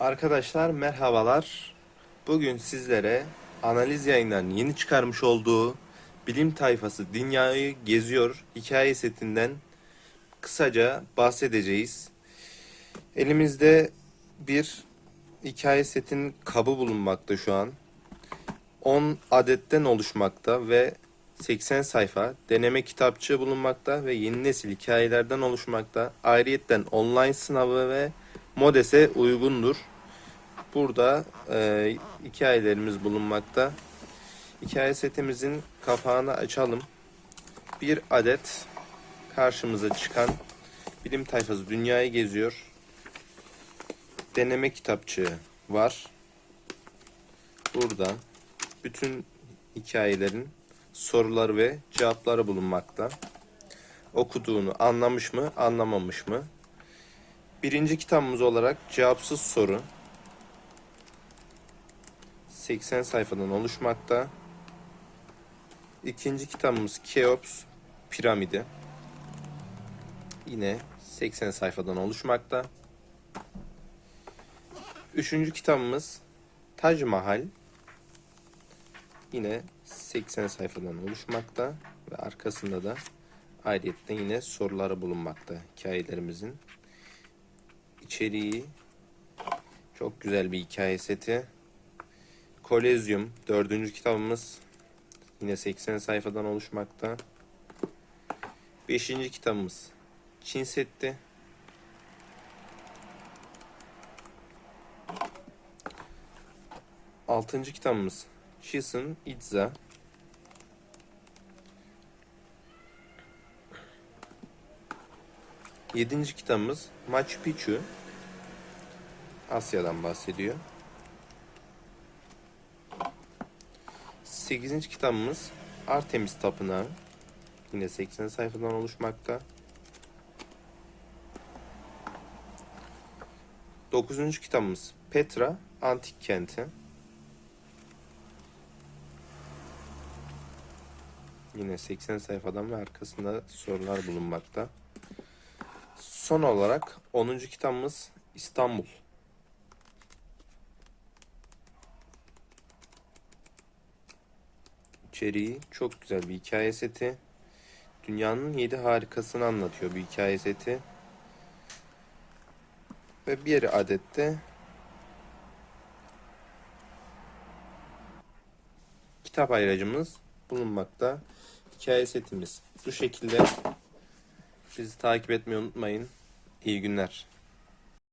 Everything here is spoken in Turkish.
Arkadaşlar merhabalar. Bugün sizlere analiz yayından yeni çıkarmış olduğu bilim tayfası dünyayı geziyor hikaye setinden kısaca bahsedeceğiz. Elimizde bir hikaye setin kabı bulunmakta şu an. 10 adetten oluşmakta ve 80 sayfa deneme kitapçığı bulunmakta ve yeni nesil hikayelerden oluşmakta. Ayrıyetten online sınavı ve MODES'e uygundur. Burada e, hikayelerimiz bulunmakta. Hikaye setimizin kapağını açalım. Bir adet karşımıza çıkan bilim tayfası dünyayı geziyor. Deneme kitapçığı var. Burada bütün hikayelerin soruları ve cevapları bulunmakta. Okuduğunu anlamış mı, anlamamış mı? Birinci kitabımız olarak cevapsız soru. 80 sayfadan oluşmakta. İkinci kitabımız Keops piramidi. Yine 80 sayfadan oluşmakta. Üçüncü kitabımız Taj Mahal. Yine 80 sayfadan oluşmakta ve arkasında da ayrıyetten yine soruları bulunmakta hikayelerimizin. İçeriği çok güzel bir hikaye seti. Kolezyum dördüncü kitabımız yine 80 sayfadan oluşmakta. Beşinci kitabımız Çin Setti. Altıncı kitabımız Chichen Itza. Yedinci kitabımız Machu Picchu. Asya'dan bahsediyor. 8. kitabımız Artemis Tapınağı. Yine 80 sayfadan oluşmakta. 9. kitabımız Petra Antik Kenti. Yine 80 sayfadan ve arkasında sorular bulunmakta. Son olarak 10. kitabımız İstanbul. İçeriği çok güzel bir hikaye seti. Dünyanın 7 harikasını anlatıyor bir hikaye seti. Ve bir adet de kitap ayracımız bulunmakta. Hikaye setimiz bu şekilde. Bizi takip etmeyi unutmayın. İyi günler.